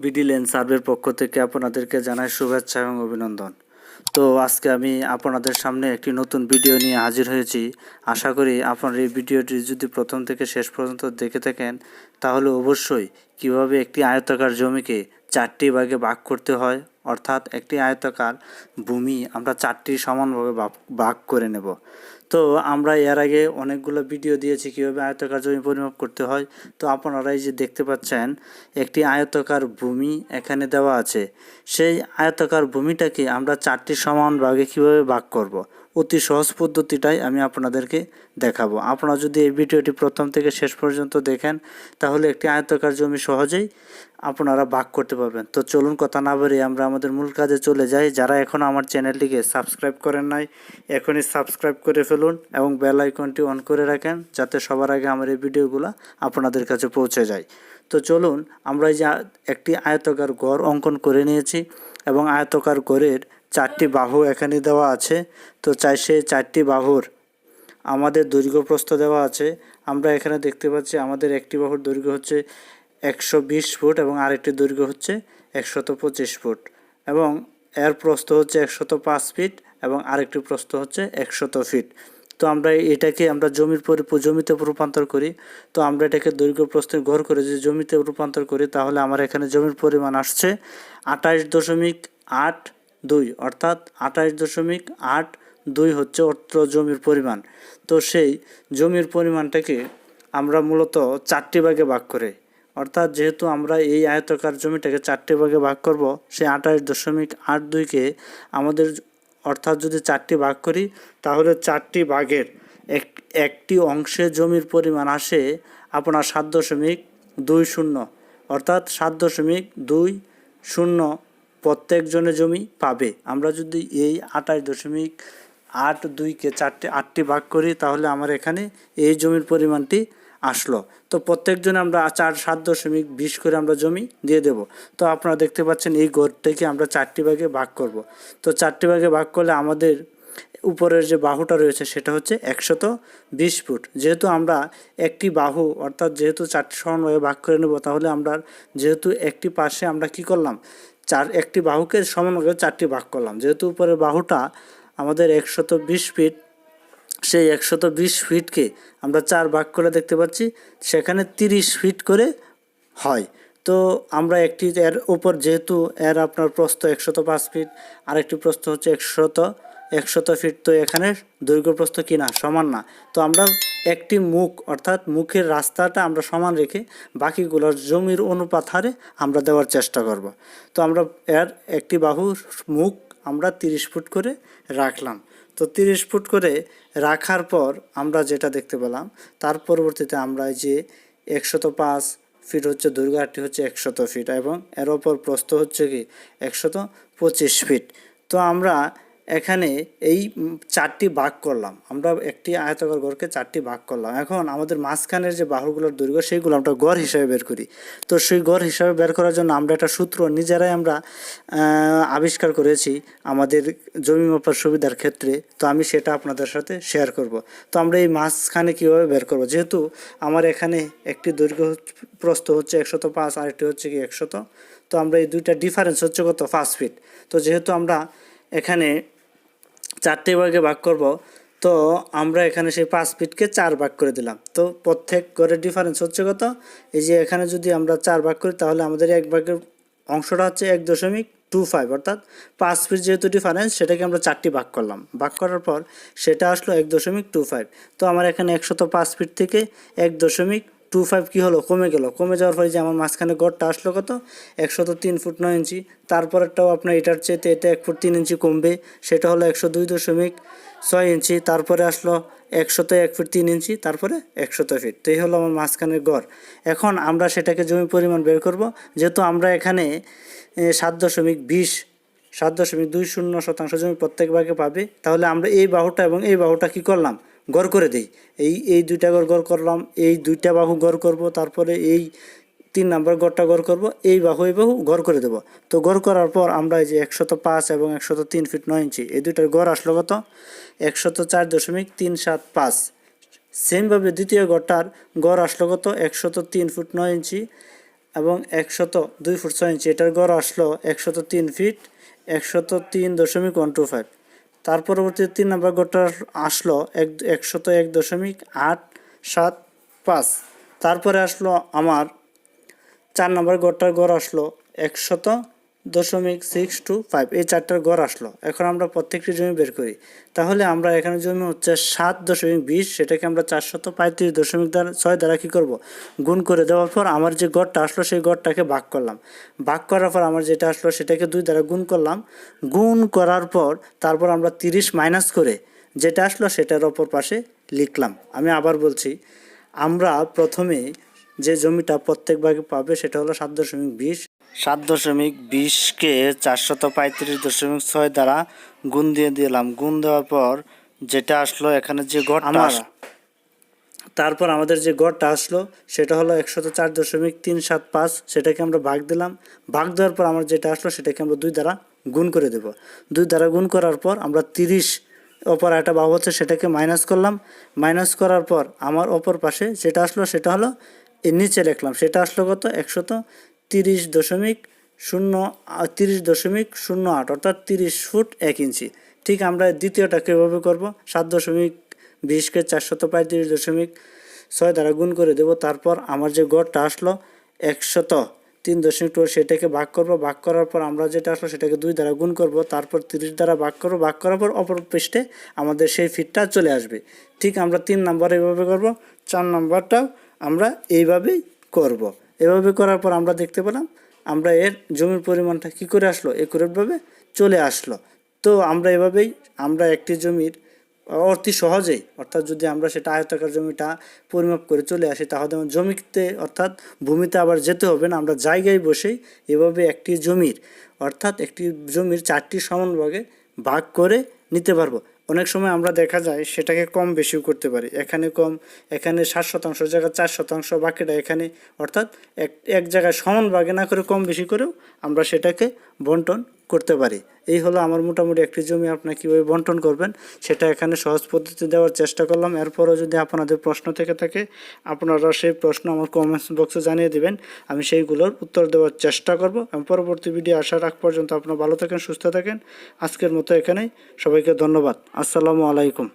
BD lane সার্ভের পক্ষ থেকে আপনাদেরকে জানাই শুভেচ্ছা এবং অভিনন্দন। তো আজকে আমি আপনাদের সামনে একটি নতুন ভিডিও নিয়ে হাজির হয়েছি। আশা করি আপনার এই ভিডিওটি যদি প্রথম থেকে শেষ পর্যন্ত দেখে থাকেন, তাহলে অবশ্যই কীভাবে একটি আয়তাকার জমিকে চারটি ভাগে ভাগ করতে হয়, অর্থাৎ একটি আয়তাকার ভূমি আমরা চারটি সমানভাবে ভাগ করে নেব। তো আমরা এর আগে অনেকগুলো ভিডিও দিয়েছি কীভাবে আয়তকার জমি পরিমাপ করতে হয় তো আপনারা এই যে দেখতে পাচ্ছেন, একটি আয়তাকার ভূমি এখানে দেওয়া আছে সেই আয়তাকার ভূমিটাকে আমরা চারটি সমান ভাগে কীভাবে ভাগ করব। অতি সহজ পদ্ধতিটাই আমি আপনাদেরকে দেখাবো। আপনারা যদি এই ভিডিওটি প্রথম থেকে শেষ পর্যন্ত দেখেন, তাহলে একটি আয়তাকার জমি সহজেই আপনারা ভাগ করতে পারবেন। তো চলুন কথা না বেরিয়ে আমরা আমাদের মূল কাজে চলে যাই। যারা এখনও আমার চ্যানেলটিকে সাবস্ক্রাইব করেন নাই, এখনই সাবস্ক্রাইব করে ফেলুন এবং বেল আইকনটি অন করে রাখেন, যাতে সবার আগে আমার এই ভিডিওগুলো আপনাদের কাছে পৌঁছে যায়। তো চলুন, আমরা যে একটি আয়তকার ঘর অঙ্কন করে নিয়েছি এবং আয়তকার ঘরের চারটি বাহু এখানে দেওয়া আছে। তো চাই সেই চারটি বাহুর আমাদের দৈর্ঘ্য প্রস্থ দেওয়া আছে। আমরা এখানে দেখতে পাচ্ছি আমাদের একটি বাহুর দৈর্ঘ্য হচ্ছে একশো বিশ ফুট এবং আরেকটি দৈর্ঘ্য হচ্ছে একশত পঁচিশ ফুট এবং এর প্রস্থ হচ্ছে একশত পাঁচ ফিট এবং আরেকটি প্রস্থ হচ্ছে একশত ফিট। তো আমরা এটাকে আমরা জমির পরি, জমিতে রূপান্তর করি। তো আমরা এটাকে দৈর্ঘ্য প্রস্থের ঘর করে যদি জমিতে রূপান্তর করি তাহলে আমার এখানে জমির পরিমাণ আসছে আঠাশ দশমিক আট দুই, অর্থাৎ আঠাশ দশমিক আট দুই হচ্ছে অত্র জমির পরিমাণ। তো সেই জমির পরিমাণটাকে আমরা মূলত চারটি ভাগে ভাগ করে। অর্থাৎ যেহেতু আমরা এই আয়তকার জমিটাকে চারটি ভাগে ভাগ করব, সেই আঠাশ দশমিক আট দুইকে আমাদের অর্থাৎ যদি চারটি ভাগ করি, তাহলে চারটি ভাগের এক, একটি অংশে জমির পরিমাণ আসে আপনার সাত দশমিক দুই শূন্য। অর্থাৎ সাত দশমিক দুই শূন্য প্রত্যেকজনে জমি পাবে। আমরা যদি এই আঠাশ দশমিক আট দুইকে চারটে, আটটি ভাগ করি, তাহলে আমার এখানে এই জমির পরিমাণটি আসলো। তো প্রত্যেকজনে আমরা চার, সাত দশমিক বিশ করে আমরা জমি দিয়ে দেব। তো আপনারা দেখতে পাচ্ছেন এই গড়টাকে আমরা চারটি ভাগে ভাগ করব। তো চারটি ভাগে ভাগ করলে আমাদের উপরের যে বাহুটা রয়েছে, সেটা হচ্ছে একশত বিশ ফুট। যেহেতু আমরা একটি বাহু, অর্থাৎ যেহেতু চারটি সমানভাবে ভাগ করে নেব, তাহলে আমরা যেহেতু একটি পাশে আমরা কি করলাম? চার, একটি বাহুকে সমান করে চারটি ভাগ করলাম। যেহেতু উপরের বাহুটা আমাদের একশত বিশ ফিট সেই একশত বিশ ফিটকে আমরা চার ভাগ করে দেখতে পাচ্ছি, সেখানে তিরিশ ফিট করে হয়। তো আমরা একটি এর উপর যেহেতু এর আপনার প্রস্থ একশত পাঁচ ফিট আরেকটি প্রস্থ হচ্ছে একশত একশত ফিট তো এখানে দৈর্ঘ্য প্রস্থ কিনা সমান না। তো আমরা একটি মুখ, অর্থাৎ মুখের রাস্তাটা আমরা সমান রেখে বাকিগুলোর জমির অনুপাত হারে আমরা দেওয়ার চেষ্টা করব। তো আমরা এর একটি বাহুর মুখ আমরা তিরিশ ফুট করে রাখলাম। তো তিরিশ ফুট করে রাখার পর আমরা যেটা দেখতে পেলাম, তার পরবর্তীতে আমরা যে একশত পাঁচ ফিট হচ্ছে দৈর্ঘ্যটি হচ্ছে একশত ফিট এবং এর ওপর প্রস্থ হচ্ছে কি? একশত পঁচিশ ফিট। তো আমরা এখানে এই চারটি ভাগ করলাম। আমরা একটি আয়তাকার ঘরকে চারটি ভাগ করলাম। এখন আমাদের মাঝখানের যে বাহুগুলোর দৈর্ঘ্য, সেইগুলো আমরা গড় হিসাবে বের করি। তো সেই গড় হিসাবে বের করার জন্য আমরা একটা সূত্র নিজেরাই আমরা আবিষ্কার করেছি আমাদের জমি মাপার সুবিধার ক্ষেত্রে। তো আমি সেটা আপনাদের সাথে শেয়ার করব। তো আমরা এই মাঝখানে কীভাবে বের করব? যেহেতু আমার এখানে একটি দৈর্ঘ্য প্রস্থ হচ্ছে একশত পাঁচ, আরেকটি হচ্ছে কি একশত। তো আমরা এই দুইটা ডিফারেন্স হচ্ছে কত? পাঁচ ফিট তো যেহেতু আমরা এখানে চারটে ভাগে ভাগ করব, তো আমরা এখানে সেই পাঁচ ফিটকে চার ভাগ করে দিলাম। তো প্রত্যেক ঘরের ডিফারেন্স হচ্ছে কত? এই যে এখানে যদি আমরা চার ভাগ করি, তাহলে আমাদের এক ভাগের অংশটা হচ্ছে এক দশমিক টু ফাইভ, অর্থাৎ পাঁচ ফিট যেহেতু ডিফারেন্স সেটাকে আমরা চারটি ভাগ করলাম। ভাগ করার পর সেটা আসলো এক দশমিক টু ফাইভ। তো আমার এখানে একশত পাঁচ ফিট থেকে এক দশমিক টু ফাইভ কী হলো? কমে গেল। কমে যাওয়ার ফলে যে আমার মাঝখানে গড়টা আসলো কত? একশত তিন ফুট নয় ইঞ্চি। তারপরেরটাও আপনার এটার চেয়েতে এটা এক ফুট তিন ইঞ্চি কমবে। সেটা হলো একশো দুই দশমিক ছয় ইঞ্চি। তারপরে আসলো একশত এক ফিট তিন ইঞ্চি। তারপরে একশত ফিট তো এই হলো আমার মাঝখানের গড়। এখন আমরা সেটাকে জমি পরিমাণ বের করব। যেহেতু আমরা এখানে সাত দশমিক বিশ, সাত দশমিক দুই শূন্য শতাংশ জমি প্রত্যেক ভাগে পাবে। তাহলে আমরা এই বাহুটা এবং এই বাহুটা কি করলাম? গড় করে দিই। এই এই দুইটা গড় গড় করলাম, এই দুইটা বাহু গড় করব, তারপরে এই তিন নাম্বার গড়টা গড় করব, এই বাহু এই বাহু গড় করে দেব। তো গড় করার পর আমরা এই যে একশত পাঁচ এবং একশত তিন ফিট নয় ইঞ্চি, এই দুইটার গড় আসলো কত? একশত চার দশমিক তিন সাত পাঁচ। সেমভাবে দ্বিতীয় গড়টার গড় আসলো কত? একশত তিন ফুট নয় ইঞ্চি এবং একশত দুই ফুট ছয় ইঞ্চি। এটার গড় আসলো একশত তিন ফিট, একশত তিন দশমিক ওয়ান টু ফাইভ। তার পরবর্তী তিন নম্বর গড়টা আসলো এক, একশত এক দশমিক আট সাত পাঁচ। তারপরে আসলো আমার চার নম্বর গড়টার গড় আসলো একশত দশমিক সিক্স টু ফাইভ এই চারটার গড় আসলো। এখন আমরা প্রত্যেকটি জমি বের করি। তাহলে আমরা এখানে জমি হচ্ছে সাত দশমিক বিশ, সেটাকে আমরা চারশত পঁয়ত্রিশ দশমিক দ্বারা ছয় দ্বারা কী করব? গুণ করে দেওয়ার পর আমার যে গড়টা আসলো, সেই গড়টাকে ভাগ করলাম। ভাগ করার পর আমার যেটা আসলো, সেটাকে দুই দ্বারা গুণ করলাম। গুণ করার পর তারপর আমরা তিরিশ মাইনাস করে যেটা আসলো, সেটার অপর পাশে লিখলাম। আমি আবার বলছি, আমরা প্রথমে যে জমিটা প্রত্যেক ভাগে পাবে, সেটা হলো সাত দশমিক বিশ। সাত দশমিক বিশকে চারশত পঁয়ত্রিশ দশমিক ছয় দ্বারা গুণ দিয়ে দিলাম। গুণ দেওয়ার পর যেটা আসলো এখানে যে গড়টা আমার তারপর আমাদের যে গড়টা আসলো সেটা হলো একশত চার দশমিক তিন সাত পাঁচ সেটাকে আমরা ভাগ দিলাম। ভাগ দেওয়ার পর আমার যেটা আসলো সেটাকে আমরা দুই দ্বারা গুণ করে দেব। দুই দ্বারা গুণ করার পর আমরা তিরিশ অপর একটা ভাব হচ্ছে সেটাকে মাইনাস করলাম। মাইনাস করার পর আমার অপর পাশে যেটা আসলো সেটা হলো নিচে লিখলাম। সেটা আসলো কত? একশত তিরিশ দশমিক শূন্য তিরিশ দশমিক শূন্য আট, অর্থাৎ তিরিশ ফুট এক ইঞ্চি। ঠিক আমরা দ্বিতীয়টা কীভাবে করব? সাত দশমিক বিশকে চারশত পঁয়ত্রিশ দশমিক ছয় দ্বারা গুণ করে দেব। তারপর আমার যে গড়টা আসলো একশত তিন দশমিক টু, সেটাকে ভাগ করব। ভাগ করার পর আমরা যেটা আসলো সেটাকে দুই দ্বারা গুণ করব। তারপর তিরিশ দ্বারা ভাগ করব। ভাগ করার পর অপর পৃষ্ঠে আমাদের সেই ফিটটা চলে আসবে। ঠিক আমরা তিন নাম্বার এইভাবে করব। চার নাম্বারটাও আমরা এইভাবেই করব। এভাবে করার পর আমরা দেখতে পেলাম, আমরা এর জমির পরিমাণটা কী করে আসলো একুরেটভাবে চলে আসলো। তো আমরা এভাবেই, আমরা একটি জমির অতি সহজেই, অর্থাৎ যদি আমরা সেটা আয়তাকার জমিটা পরিমাপ করে চলে আসি, তাহলে জমিতে, অর্থাৎ ভূমিতে আবার যেতে হবে না, আমরা জায়গায় বসেই এভাবে একটি জমির, অর্থাৎ একটি জমির চারটি সমান ভাগে ভাগ করে নিতে পারব। অনেক সময় আমরা দেখা যায় সেটাকে কম বেশিও করতে পারি। এখানে কম, এখানে সাত শতাংশ জায়গায় চার শতাংশ, বাকিটা এখানে, অর্থাৎ এক এক জায়গায় সমান ভাগে না করে কম বেশি করেও আমরা সেটাকে বন্টন করতে পারি। এই হলো আমার মোটামুটি একটি জমি আপনি কীভাবে বন্টন করবেন সেটা এখানে সহজ পদ্ধতি দেওয়ার চেষ্টা করলাম। এরপরও যদি আপনাদের প্রশ্ন থেকে থাকে, আপনারা সেই প্রশ্ন আমার কমেন্টস বক্সে জানিয়ে দিবেন। আমি সেইগুলোর উত্তর দেওয়ার চেষ্টা করব এবং পরবর্তী ভিডিও আসার আগ পর্যন্ত আপনারা ভালো থাকেন, সুস্থ থাকেন। আজকের মতো এখানেই। সবাইকে ধন্যবাদ। আসসালামু আলাইকুম।